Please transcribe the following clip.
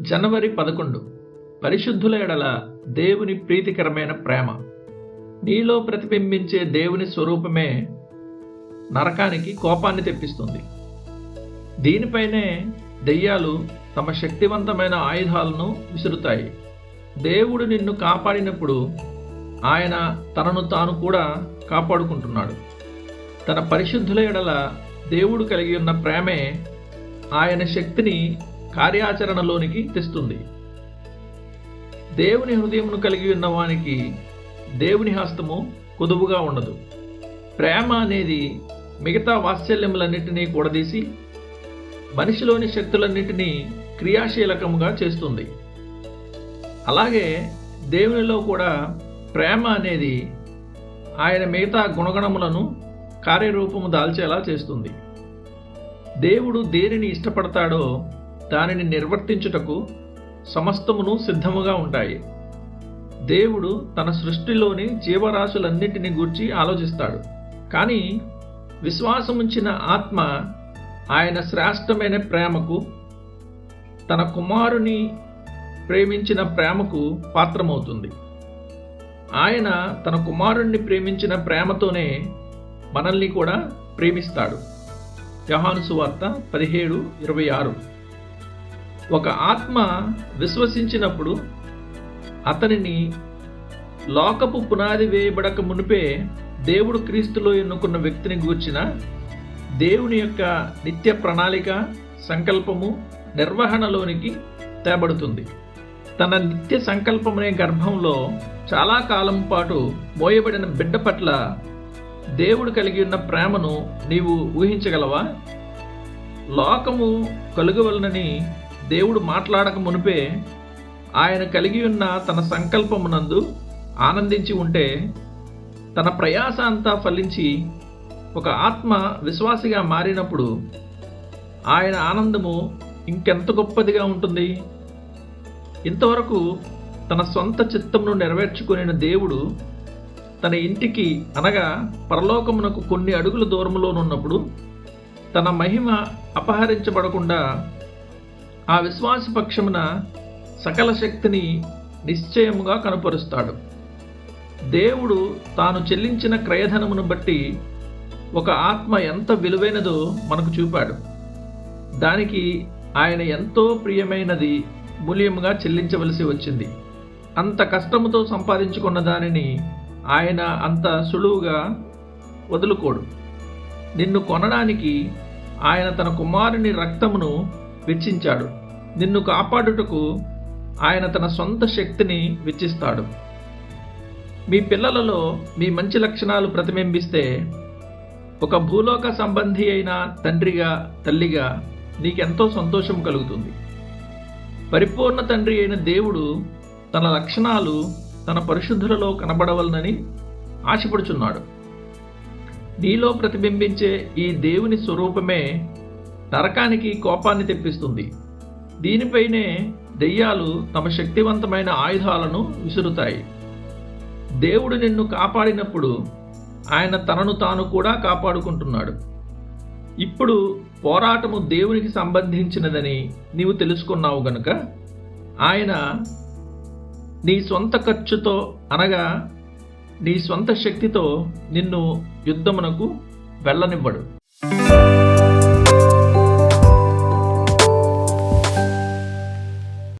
జనవరి పదకొండు. పరిశుద్ధుల ఎడల దేవుని ప్రీతికరమైన ప్రేమ. నీలో ప్రతిబింబించే దేవుని స్వరూపమే నరకానికి కోపాన్ని తెప్పిస్తుంది. దీనిపైనే దెయ్యాలు తమ శక్తివంతమైన ఆయుధాలను విసురుతాయి. దేవుడు నిన్ను కాపాడినప్పుడు ఆయన తనను తాను కూడా కాపాడుకుంటున్నాడు. తన పరిశుద్ధుల ఎడల దేవుడు కలిగి ఉన్న ప్రేమే ఆయన శక్తిని కార్యాచరణలోనికి తెస్తుంది. దేవుని హృదయమును కలిగి ఉన్నవానికి దేవుని హస్తము కుదువుగా ఉండదు. ప్రేమ అనేది మిగతా వాత్సల్యములన్నింటినీ కూడదీసి మనిషిలోని శక్తులన్నింటినీ క్రియాశీలకముగా చేస్తుంది. అలాగే దేవునిలో కూడా ప్రేమ అనేది ఆయన మిగతా గుణగణములను కార్యరూపము దాల్చేలా చేస్తుంది. దేవుడు దేనిని ఇష్టపడతాడో దానిని నిర్వర్తించుటకు సమస్తమును సిద్ధముగా ఉంటాయి దేవుడు తన సృష్టిలోని జీవరాశులన్నింటిని గూర్చి ఆలోచిస్తాడు. కానీ విశ్వాసముంచిన ఆత్మ ఆయన శ్రేష్టమైన ప్రేమకు తన కుమారుని ప్రేమించిన ప్రేమకు పాత్రమవుతుంది. ఆయన తన కుమారుణ్ణి ప్రేమించిన ప్రేమతోనే మనల్ని కూడా ప్రేమిస్తాడు. యహాను సువార్త పదిహేడు ఇరవై ఆరు. ఒక ఆత్మ విశ్వసించినప్పుడు అతనిని లోకపు పునాది వేయబడక మునిపే దేవుడు క్రీస్తులో ఎన్నుకున్న వ్యక్తిని గూర్చిన దేవుని యొక్క నిత్య ప్రణాళిక సంకల్పము నిర్వహణలోనికి తేబడుతుంది తన నిత్య సంకల్పమనే గర్భంలో చాలా కాలం పాటు మోయబడిన బిడ్డ పట్ల దేవుడు కలిగి ఉన్న ప్రేమను నీవు ఊహించగలవా? లోకము కలుగవలనని దేవుడు మాట్లాడక మునిపే ఆయన కలిగి ఉన్న తన సంకల్పమునందు ఆనందించి ఉంటే తన ప్రయాస అంతా ఫలించి ఒక ఆత్మ విశ్వాసిగా మారినప్పుడు ఆయన ఆనందము ఇంకెంత గొప్పదిగా ఉంటుంది. ఇంతవరకు తన సొంత చిత్తమును నెరవేర్చుకునే దేవుడు తన ఇంటికి అనగా పరలోకమునకు కొన్ని అడుగుల దూరంలోనున్నప్పుడు తన మహిమ అపహరించబడకుండా ఆ విశ్వాస పక్షమున సకల శక్తిని నిశ్చయముగా కనపరుస్తాడు. దేవుడు తాను చెల్లించిన క్రయధనమును బట్టి ఒక ఆత్మ ఎంత విలువైనదో మనకు చూపాడు. దానికి ఆయన ఎంతో ప్రియమైనది మూల్యముగా చెల్లించవలసి వచ్చింది. అంత కష్టముతో సంపాదించుకున్న దానిని ఆయన అంత సులువుగా వదులుకోడు. నిన్ను కొనడానికి ఆయన తన కుమారుని రక్తమును వెచ్చించాడు. నిన్ను కాపాడుటకు ఆయన తన సొంత శక్తిని వెచ్చిస్తాడు. మీ పిల్లలలో మీ మంచి లక్షణాలు ప్రతిబింబిస్తే ఒక భూలోక సంబంధి అయిన తండ్రిగా తల్లిగా నీకెంతో సంతోషం కలుగుతుంది. పరిపూర్ణ తండ్రి అయిన దేవుడు తన లక్షణాలు తన పరిశుద్ధులలో కనబడవలనని ఆశపడుచున్నాడు. నీలో ప్రతిబింబించే ఈ దేవుని స్వరూపమే నరకానికి కోపాన్ని తెప్పిస్తుంది. దీనిపైనే దెయ్యాలు తమ శక్తివంతమైన ఆయుధాలను విసురుతాయి. దేవుడు నిన్ను కాపాడినప్పుడు ఆయన తనను తాను కూడా కాపాడుకుంటున్నాడు. ఇప్పుడు పోరాటము దేవునికి సంబంధించినదని నీవు తెలుసుకున్నావు గనుక ఆయన నీ సొంత ఖర్చుతో అనగా నీ సొంత శక్తితో నిన్ను యుద్ధమునకు వెళ్ళనివ్వడు.